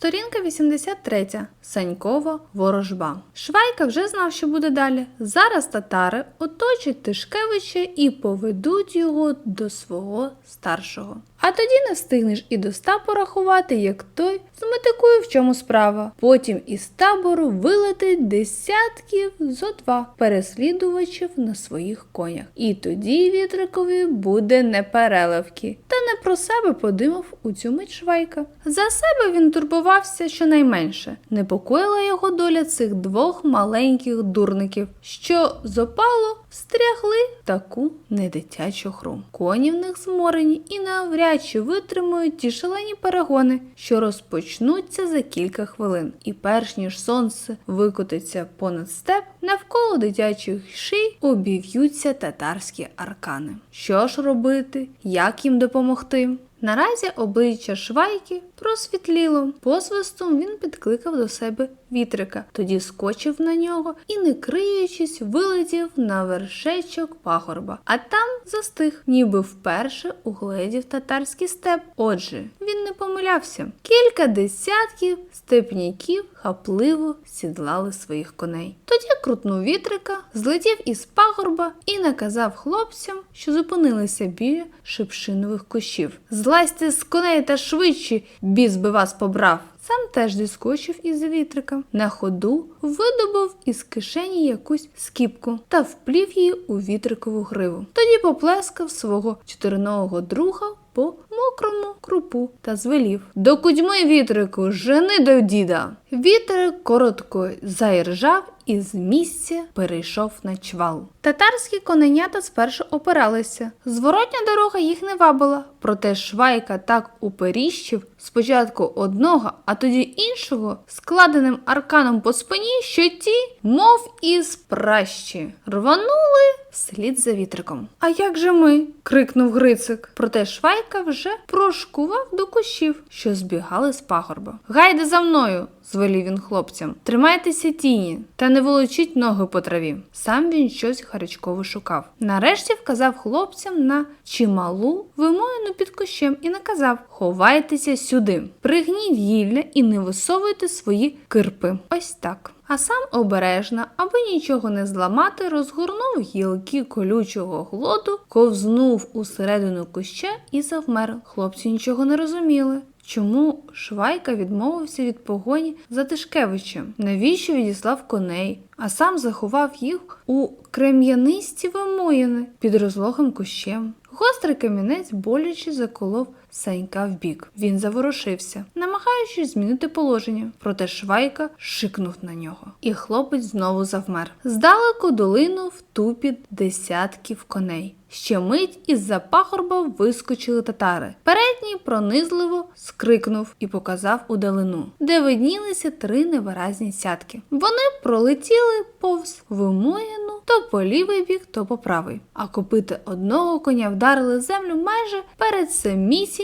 Сторінка 83. Санькова ворожба. Швайка вже знав, що буде далі. Зараз татари оточать Тишкевича і поведуть його до свого старшого. А тоді не встигнеш і до ста порахувати, як той зметикує, в чому справа. Потім із табору вилетить десятків зо два переслідувачів на своїх конях. І тоді вітрикові буде непереливки. Та не про себе подумав у цю мить швайка. За себе він турбувався щонайменше. Непокоїла його доля цих двох маленьких дурників, що з опалу встрягли таку недитячу гру. Коні в них зморені і навряд чи витримують ті шалені перегони, що розпочнуться за кілька хвилин. І перш ніж сонце викотиться понад степ, навколо дитячих ший обів'ються татарські аркани. Що ж робити? Як їм допомогти? Наразі обличчя швайки просвітліло. Посвистом він підкликав до себе вітрика, тоді скочив на нього і, не криючись, вилетів на вершечок пагорба, а там застиг, ніби вперше угледів татарський степ. Отже, він не помилявся. Кілька десятків степняків хапливо сідлали своїх коней. Тоді крутнув вітрика, злетів із пагорба і наказав хлопцям, що зупинилися біля шипшинових кущів. Злазьте з коней та швидше, біс би вас побрав. Сам теж зіскочив із вітрика. На ходу видобув із кишені якусь скіпку та вплів її у вітрикову гриву. Тоді поплескав свого чотириногого друга по мокрому крупу та звелів. До кудьми вітрику, жени до діда. Вітрик коротко заіржав і з місця перейшов на чвал. Татарські коненята спершу опиралися. Зворотня дорога їх не вабила, проте швайка так уперіщив спочатку одного, а тоді іншого, складеним арканом по спині, що ті, мов із пращі, рванули вслід за вітриком. А як же ми? крикнув Грицик. Проте швайка вже прошкував до кущів, що збігали з пагорба. Гайде за мною! звелів він хлопцям. Тримайтеся тіні та не волочіть ноги по траві. Сам він щось гарячково шукав. Нарешті вказав хлопцям на чималу вимоїну під кущем і наказав: Ховайтеся сюди, пригніть гілля і не висовуйте свої кирпи. Ось так. А сам обережно, аби нічого не зламати, розгорнув гілки колючого глоду, ковзнув усередину куща і завмер. Хлопці нічого не розуміли. Чому Швайка відмовився від погоні за Тишкевичем? Навіщо відіслав коней, а сам заховав їх у крем'янисті вимоїни під розлогим кущем? Гострий камінець боляче заколов Санька в бік. Він заворушився, намагаючись змінити положення, проте Швайка шикнув на нього, і хлопець знову завмер. Здалеку долинув тупіт десятків коней. Ще мить із-за пагорба вискочили татари. Передній пронизливо скрикнув і показав удалину, де виднілися три невиразні сятки. Вони пролетіли повз вимоєну то по лівий бік, то по правий. А копити одного коня вдарили землю майже перед самісіньким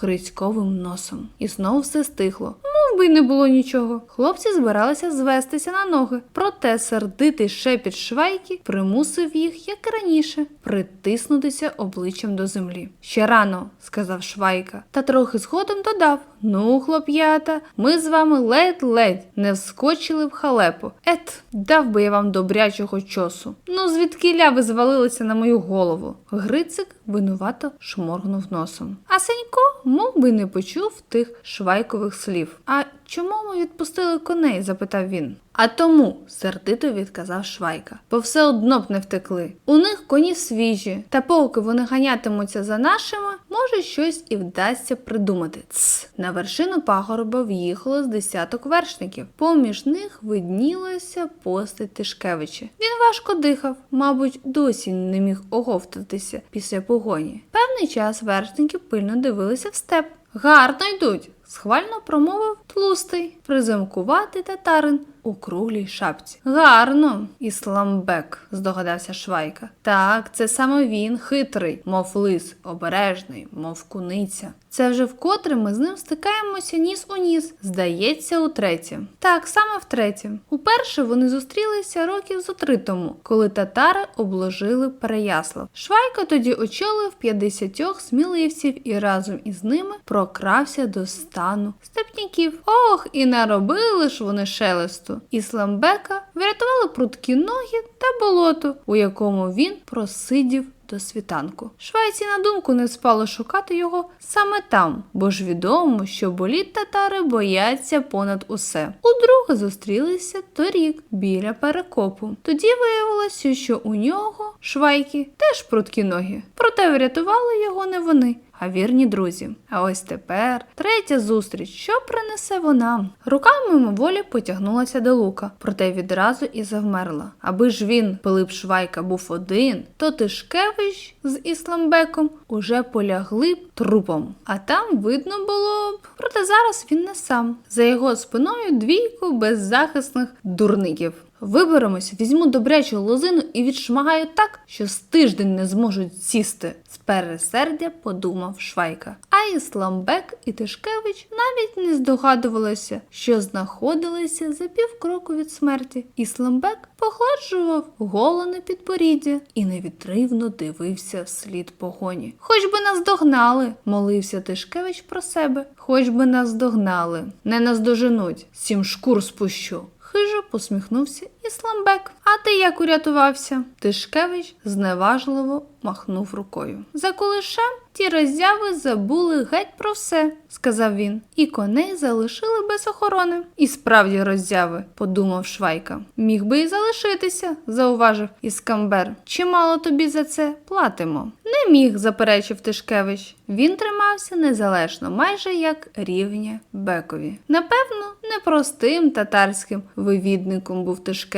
Грицьковим носом. І знову все стихло. Мов би й не було нічого. Хлопці збиралися звестися на ноги, проте сердитий шепіт швайки примусив їх, як і раніше, притиснутися обличчям до землі. Ще рано, сказав Швайка, та трохи згодом додав: Ну, хлоп'ята, ми з вами ледь-ледь не вскочили в халепу. Ет, дав би я вам добрячого чосу. Ну, звідкиля ви звалилися на мою голову. Грицик винувато шморгнув носом. А Сенько мов би не почув тих швайкових слів. А чому ми відпустили коней? запитав він. А тому, сердито відказав Швайка, бо все одно б не втекли. У них коні свіжі, та поки вони ганятимуться за нашими, може щось і вдасться придумати. Цс. На вершину пагорба в'їхало з десяток вершників. Поміж них виднілася постать Тишкевича. Він важко дихав, мабуть, досі не міг оговтатися після погоні. Певний час вершники пильно дивилися в степ. Гарно йдуть, схвально промовив тлустий, приземкуватий татарин у круглій шапці. Гарно, Ісламбек, здогадався Швайка. Так, це саме він, хитрий, мов лис, обережний, мов куниця. Це вже вкотре ми з ним стикаємося ніс у ніс. Здається, утретє. Так, саме втретє. Уперше вони зустрілися років зо три тому, коли татари обложили Переяслав. Швайка тоді очолив 50 сміливців і разом із ними прокрався до стану степняків. Ох, і наробили ж вони шелесту. Ісламбека врятували прудкі ноги та болото, у якому він просидів до світанку. Швайці на думку не спало шукати його саме там, бо ж відомо, що боліт татари бояться понад усе. Удруге зустрілися торік біля перекопу. Тоді виявилося, що у нього швайки теж прудкі ноги. Проте врятували його не вони. А вірні друзі. А ось тепер третя зустріч, що принесе вона. Рука мимоволі потягнулася до лука, проте відразу і завмерла. Аби ж він, Пилип Швайка, був один, то Тишкевич з Ісламбеком уже полягли б трупом. А там видно було б. Проте зараз він не сам. За його спиною двійку беззахисних дурників. Виберемося, візьму добрячу лозину і відшмагаю так, що з тиждень не зможуть сісти. З пересердя подумав Швайка. А Ісламбек і Тишкевич навіть не здогадувалися, що знаходилися за півкроку від смерті. Ісламбек погладжував голене підборіддя і невідривно дивився вслід погоні. Хоч би нас догнали, молився Тишкевич про себе. Хоч би нас догнали, не наздоженуть, сім шкур спущу. Хижо посміхнувся Ісламбек. А ти як урятувався? Тишкевич зневажливо махнув рукою. За кулишем ті роззяви забули геть про все, сказав він, і коней залишили без охорони. І справді роззяви, подумав Швайка. Міг би і залишитися, зауважив Іскамбер. Чимало тобі за це платимо. Не міг, заперечив Тишкевич. Він тримався незалежно, майже як рівня Бекові. Напевно, непростим татарським вивідником був Тишкевич.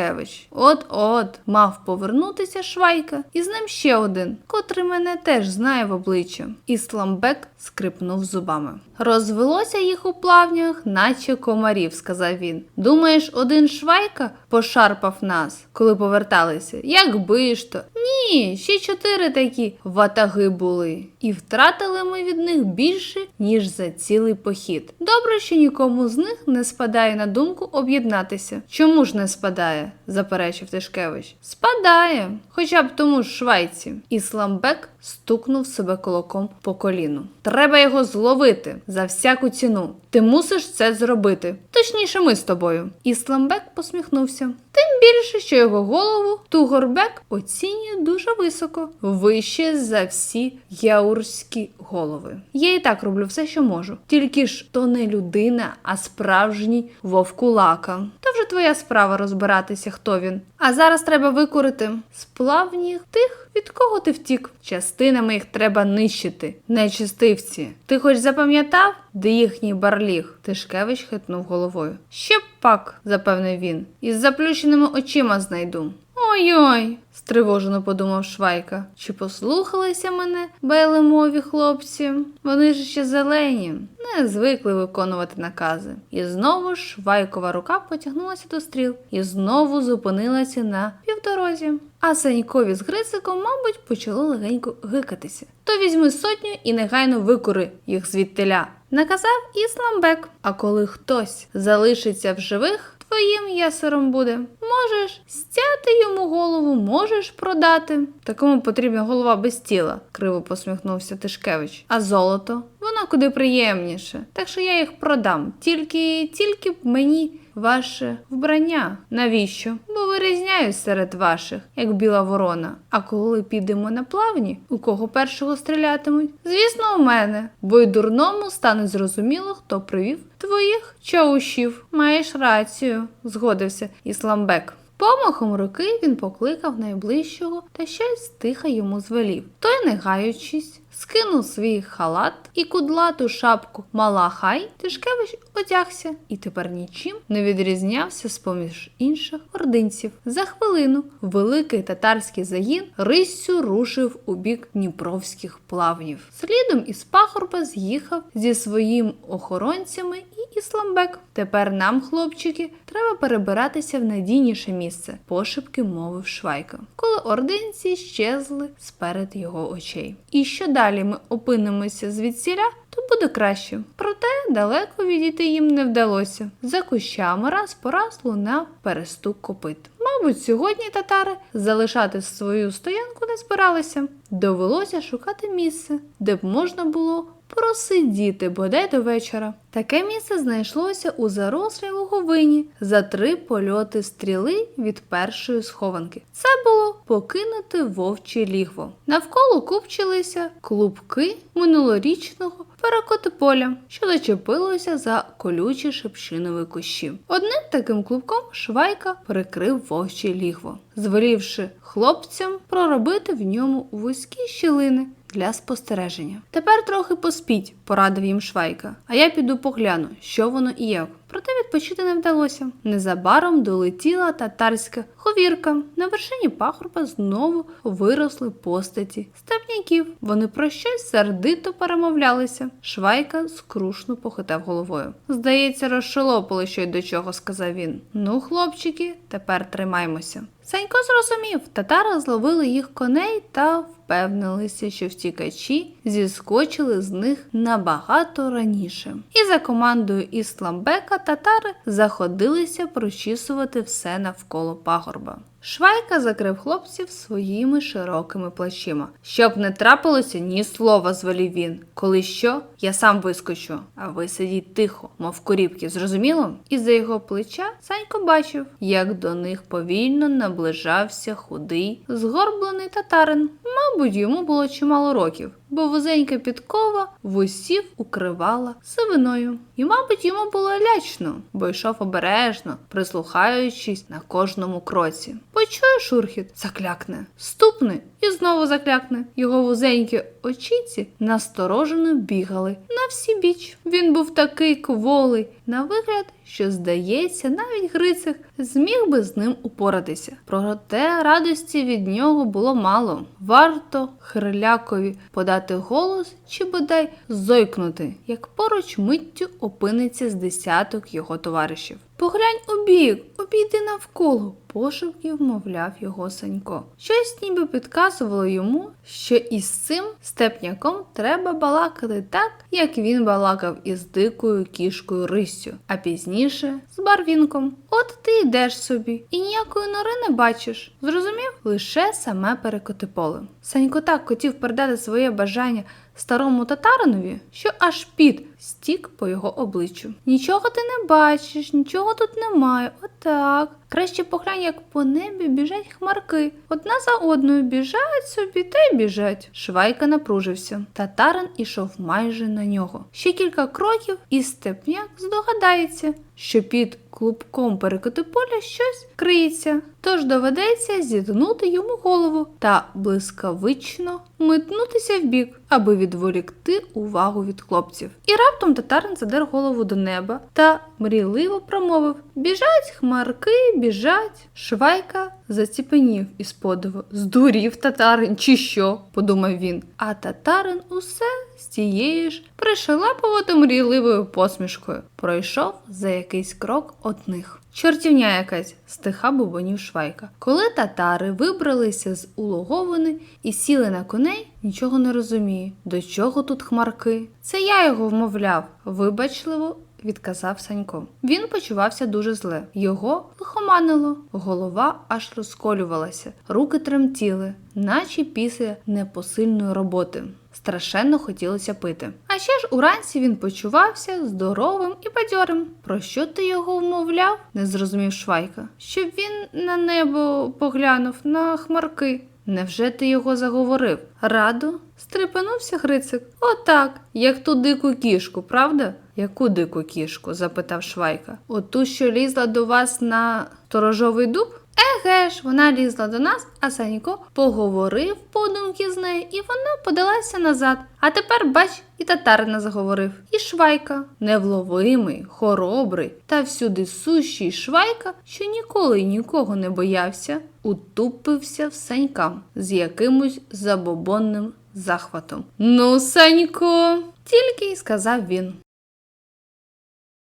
От-от мав повернутися Швайка, і з ним ще один, котрий мене теж знає в обличчя. Ісламбек скрипнув зубами. Розвелося їх у плавнях, наче комарів, сказав він. Думаєш, один Швайка пошарпав нас, коли поверталися? Якби ж то. Ні, ще чотири такі ватаги були. І втратили ми від них більше, ніж за цілий похід. Добре, що нікому з них не спадає на думку об'єднатися. Чому ж не спадає? заперечив Тишкевич. Спадає, хоча б тому ж швайці. Ісламбек стукнув себе кулаком по коліну. Треба його зловити за всяку ціну. Ти мусиш це зробити. Точніше, ми з тобою. Ісламбек посміхнувся. Тим більше, що його голову Тугорбек оцінює дуже високо, вище за всі яурські голови. Я і так роблю все, що можу. Тільки ж то не людина, а справжній вовкулака. Та вже твоя справа розбиратися, хто він. А зараз треба викурити сплавніх тих, від кого ти втік. Частинами їх треба нищити. Нечистивці. Ти хоч запам'ятав, де їхній барліг? Тишкевич хитнув головою. Ще пак, запевнив він, із заплющеними очима знайду. Ой-ой, стривожено подумав Швайка. Чи послухалися мене белемові хлопці? Вони ж ще зелені, не звикли виконувати накази. І знову Швайкова рука потягнулася до стріл і знову зупинилася на півдорозі. А Санькові з Грициком, мабуть, почало легенько гикатися. То візьми сотню і негайно викури їх звідтиля. Наказав Ісламбек. А коли хтось залишиться в живих, твоїм ясером буде. Можеш стяти йому голову, можеш продати. Такому потрібна голова без тіла, криво посміхнувся Тишкевич. А золото? Воно куди приємніше. Так що я їх продам. Тільки, тільки б мені ваше вбрання. Навіщо? Бо вирізняюсь серед ваших, як біла ворона. А коли підемо на плавні, у кого першого стрілятимуть? Звісно, у мене, бо й дурному стане зрозуміло, хто привів твоїх чаушів. Маєш рацію, згодився Ісламбек. Помахом руки він покликав найближчого та щось тихо йому звелів. Той, не гаючись, скинув свій халат і кудлату шапку Малахай, Тишкевич одягся і тепер нічим не відрізнявся з поміж інших ординців. За хвилину великий татарський загін риссю рушив у бік Дніпровських плавнів. Слідом із пахорба з'їхав зі своїм охоронцями і Ісламбек. Тепер нам, хлопчики, треба перебиратися в надійніше місце, пошепки мовив Швайка, коли ординці щезли сперед його очей. І що далі ми опинимося звідсіля, то буде краще. Проте далеко відійти їм не вдалося. За кущами раз по раз лунав перестук копит. Мабуть, сьогодні татари залишати свою стоянку не збиралися. Довелося шукати місце, де б можна було просидіти бодай до вечора. Таке місце знайшлося у зарослій луговині за три польоти стріли від першої схованки. Це було покинути вовче лігво. Навколо купчилися клубки минулорічного перекотиполя, що зачепилося за колючі шипшинові кущі. Одним таким клубком швайка прикрив вовче лігво, звелівши хлопцям проробити в ньому вузькі щілини для спостереження. Тепер трохи поспіть, порадив їм Швайка, а я піду погляну, що воно і як. Проте відпочити не вдалося. Незабаром долетіла татарська ховірка. На вершині пахорба знову виросли постаті степняків. Вони про щось сердито перемовлялися. Швайка скрушно похитав головою. Здається, розшелопили що й до чого, сказав він. Ну, хлопчики, тепер тримаймося. Санько зрозумів, татари зловили їх коней та впевнилися, що втікачі зіскочили з них набагато раніше. І за командою Ісламбека татари заходилися прочісувати все навколо пагорба. Швайка закрив хлопців своїми широкими плечима. Щоб не трапилося ні слова, звелів він. Коли що, я сам вискочу, а ви сидіть тихо, мов корівки, зрозуміло? І за його плеча Санько бачив, як до них повільно наближався худий, згорблений татарин. Мабуть, йому було чимало років, бо вузенька підкова вусів укривала сивиною. І, мабуть, йому було лячно, бо йшов обережно, прислухаючись на кожному кроці. Почує шурхіт, заклякне, ступне і знову заклякне. Його вузенькі очіці насторожено бігали на всі біч. Він був такий кволий на вигляд, що, здається, навіть Грицик зміг би з ним упоратися. Проте радості від нього було мало. Варто хрилякові подати голос чи бодай зойкнути, як поруч миттю опиниться з десяток його товаришів. Поглянь у бік, обійди навколо, пошепки вмовляв його Санько. Щось ніби підказувало йому, що із цим степняком треба балакати так, як він балакав із дикою кішкою Риссю, а пізніше з барвінком. От ти йдеш собі і ніякої нори не бачиш. Зрозумів лише саме перекоти поле. Санько так хотів передати своє бажання старому татаринові, що аж під стік по його обличчю. Нічого ти не бачиш, нічого тут немає. Отак. Краще поглянь, як по небі біжать хмарки. Одна за одною біжать собі та й біжать. Швайка напружився. Татарин ішов майже на нього. Ще кілька кроків, і степняк здогадається, що під клубком перекоти поля щось криється. Тож доведеться зіткнути йому голову та блискавично метнутися вбік, аби відволікти увагу від хлопців. І раптом татарин задер голову до неба та мрійливо промовив: Біжать хмарки, біжать. Швайка заціпенів із подиву. Здурів татарин, чи що? подумав він. А татарин усе з тією ж пришелепувати мрійливою посмішкою. Пройшов за якийсь крок од них. Чортівня якась, стиха бубонів Швайка. Коли татари вибралися з улоговини і сіли на коней, нічого не розуміє. До чого тут хмарки? Це я його вмовляв, вибачливо. Відказав Санько. Він почувався дуже зле. Його лихоманило, голова аж розколювалася, руки тремтіли, наче після непосильної роботи. Страшенно хотілося пити. А ще ж уранці він почувався здоровим і бадьорим. Про що ти його вмовляв? не зрозумів Швайка. Щоб він на небо поглянув на хмарки. Невже ти його заговорив? Радо? стрепенувся Грицик. Отак, як ту дику кішку, правда? Яку дику кішку? запитав Швайка. Оту, що лізла до вас на сторожовий дуб? Еге ж, вона лізла до нас, а Санько поговорив подумки з нею, і вона подалася назад. А тепер, бач, і татарина заговорив. І швайка, невловимий, хоробрий та всюди сущий швайка, що ніколи нікого не боявся, утупився в Санька з якимось забобонним захватом. Ну, Санько, тільки й сказав він.